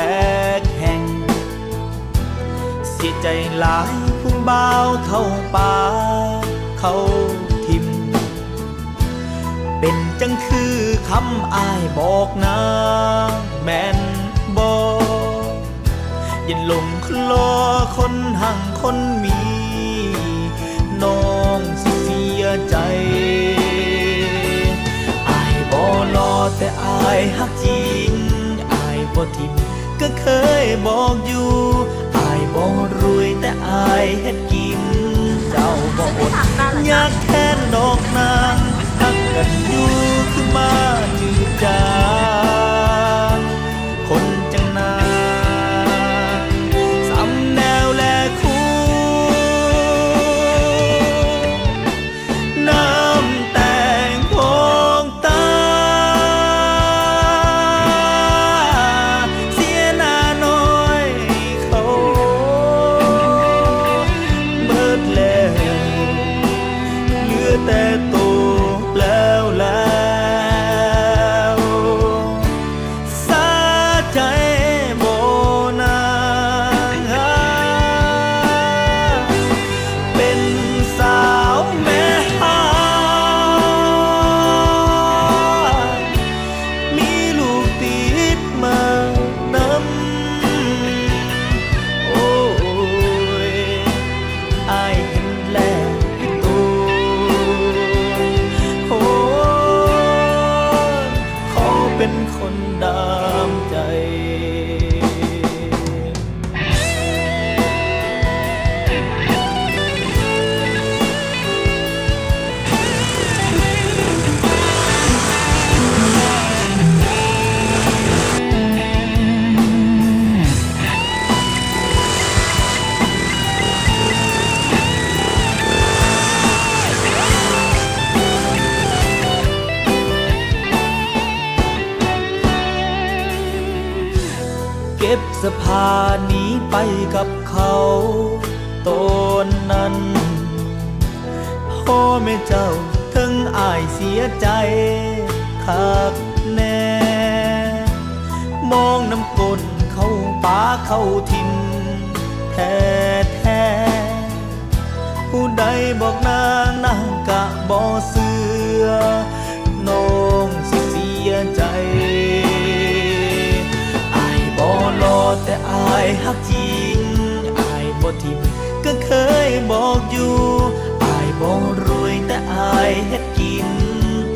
แตกแห่งเสียใจหลายพุ่งบ่าวเข้าป่าเข้าทิม เป็นจังคือคำอายบอกนะแม่นบอกย่าหลงคลอคนห่างคนมีน้องสิเสียใจอายบ่รอแต่อายฮักจริงอายบ่ทิม ยบอกอยู่อายบ่รวยแต่อายเฮ็ดกิน เจ้าบ่อดอยากแค่นดอกนางทักกันอยู่คือมาจืดจาง เค ก็บสภาหนีไปกับเขาตนนั้น พ่อแม่เจ้าถึงอายเสียใจคักแน่ มองน้ำกลเข้าป่าเข้าทิมแท้แท้ผู้ใดบอกนางนาง อายฮักจริงอายบ่ทิมก็เคยบอกอยู่อายบ่รวยแต่อายเฮ็ดกิน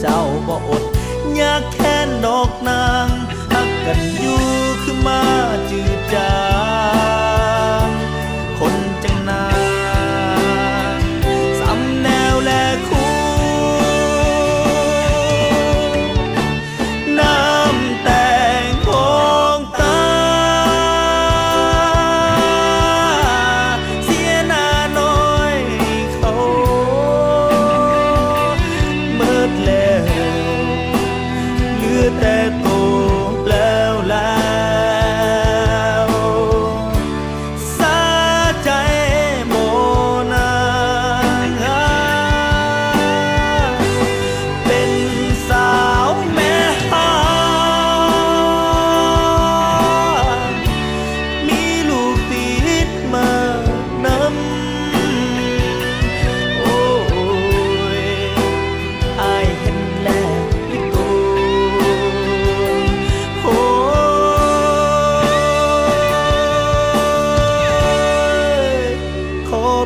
เจ้าบ่อด อยากแค่นดอกนา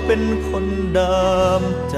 เป็นคนดามใจ